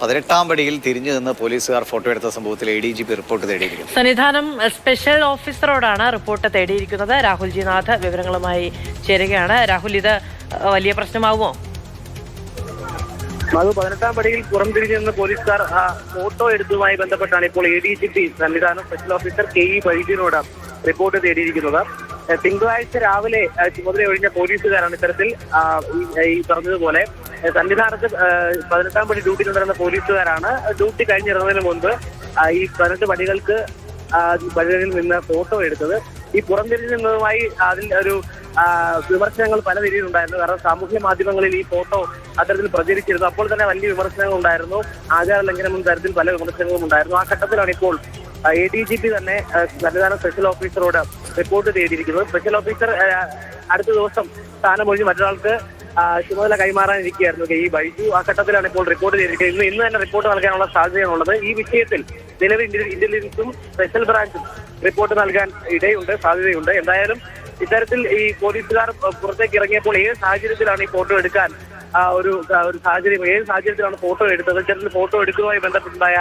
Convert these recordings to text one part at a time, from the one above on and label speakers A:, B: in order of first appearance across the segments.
A: പതിനെട്ടാം പടിയിൽ തിരിഞ്ഞു നിന്ന് പോലീസുകാർ ഫോട്ടോ എടുത്ത സംഭവത്തിൽ A D G P report തേടിയിരിക്കുന്നു.
B: Sannidhanam special ഓഫീസറോടാണ് റിപ്പോർട്ട് തേടിയിരിക്കുന്നത്. രാഹുൽ ജി നാഥ് വിവരങ്ങളുമായി ചേരുകയാണ്. രാഹുൽ ഇത് വലിയ പ്രശ്നമാവുമോ?
C: അത് പതിനെട്ടാം പടിയിൽ പുറംതിരിഞ്ഞു നിന്ന് പോലീസുകാർ ആ, ഫോട്ടോ എടുത്തതുമായി ബന്ധപ്പെട്ടാണ് ഇപ്പോൾ A D G P Sannidhanam special officer K E വൈദ്യനോട് report തേടിയിരിക്കുന്നത്. തിങ്കളാഴ്ച രാവിലെ ചുമതല ഒഴിഞ്ഞ പോലീസുകാരാണ് ഇത്തരത്തിൽ ഈ- പറഞ്ഞതുപോലെ സന്നിധാനത്ത് പതിനെട്ടാം പടി ഡ്യൂട്ടി തുടരുന്ന പോലീസുകാരാണ്. ഡ്യൂട്ടി കഴിഞ്ഞിറങ്ങുന്നതിന് മുൻപ് ഈ പതിനെട്ട് പടികൾക്ക് പടികളിൽ നിന്ന് ഫോട്ടോ എടുത്തത്. ഈ പുറംതിരിഞ്ഞു നിന്നതുമായി അതിൽ ഒരു വിമർശനങ്ങൾ പല രീതിയിലുണ്ടായിരുന്നു കാരണം സാമൂഹ്യ മാധ്യമങ്ങളിൽ ഈ ഫോട്ടോ അത്തരത്തിൽ പ്രചരിച്ചിരുന്നു. അപ്പോൾ തന്നെ വലിയ വിമർശനങ്ങൾ ഉണ്ടായിരുന്നു. ആചാര ലംഘനം എന്ന തരത്തിൽ പല വിമർശനങ്ങളും ഉണ്ടായിരുന്നു. ആ ഘട്ടത്തിലാണ് ഇപ്പോൾ എ ഡി ജി പി തന്നെ സന്നിധാന സ്പെഷ്യൽ ഓഫീസറോട് റിപ്പോർട്ട് തേടിയിരിക്കുന്നത്. സ്പെഷ്യൽ ഓഫീസർ അടുത്ത ദിവസം സ്ഥാനമൊഴിഞ്ഞ് മറ്റൊരാൾക്ക് ചുമതല കൈമാറാനിരിക്കുകയായിരുന്നു. ഇ ബൈജു ആ ഘട്ടത്തിലാണ് ഇപ്പോൾ റിപ്പോർട്ട് ചെയ്തിരിക്കുന്നത്. ഇന്ന് ഇന്ന് തന്നെ റിപ്പോർട്ട് നൽകാനുള്ള സാധ്യതയാണുള്ളത്. ഈ വിഷയത്തിൽ നിലവിൽ ഇന്റലിജൻസും സ്പെഷ്യൽ ബ്രാഞ്ചും റിപ്പോർട്ട് നൽകാൻ ഇടയുണ്ട് സാധ്യതയുണ്ട്. എന്തായാലും ഇത്തരത്തിൽ ഈ പോലീസുകാർ പുറത്തേക്ക് ഇറങ്ങിയപ്പോൾ ഏത് സാഹചര്യത്തിലാണ് ഈ ഫോട്ടോ എടുക്കാൻ ആ, ഒരു ഒരു സാഹചര്യം ഏത് സാഹചര്യത്തിലാണ് ഫോട്ടോ എടുത്തത്? ഇത്തരത്തിൽ ഫോട്ടോ എടുക്കുന്നതുമായി ബന്ധപ്പെട്ടുണ്ടായ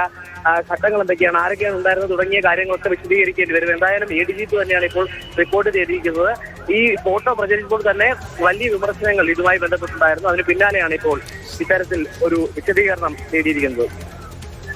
C: ചട്ടങ്ങൾ എന്തൊക്കെയാണ്? ആരൊക്കെയാണ് ഉണ്ടായിരുന്നത്? തുടങ്ങിയ കാര്യങ്ങളൊക്കെ വിശദീകരിക്കേണ്ടി വരും. എന്തായാലും എ ഡി ജി പി തന്നെയാണ് ഇപ്പോൾ റിപ്പോർട്ട് ചെയ്തിരിക്കുന്നത്. ഈ ഫോട്ടോ പ്രചരിച്ചപ്പോൾ തന്നെ വലിയ വിമർശനങ്ങൾ ഇതുമായി ബന്ധപ്പെട്ടുണ്ടായിരുന്നു. അതിന് പിന്നാലെയാണ് ഇപ്പോൾ ഇത്തരത്തിൽ ഒരു വിശദീകരണം നേടിയിരിക്കുന്നത്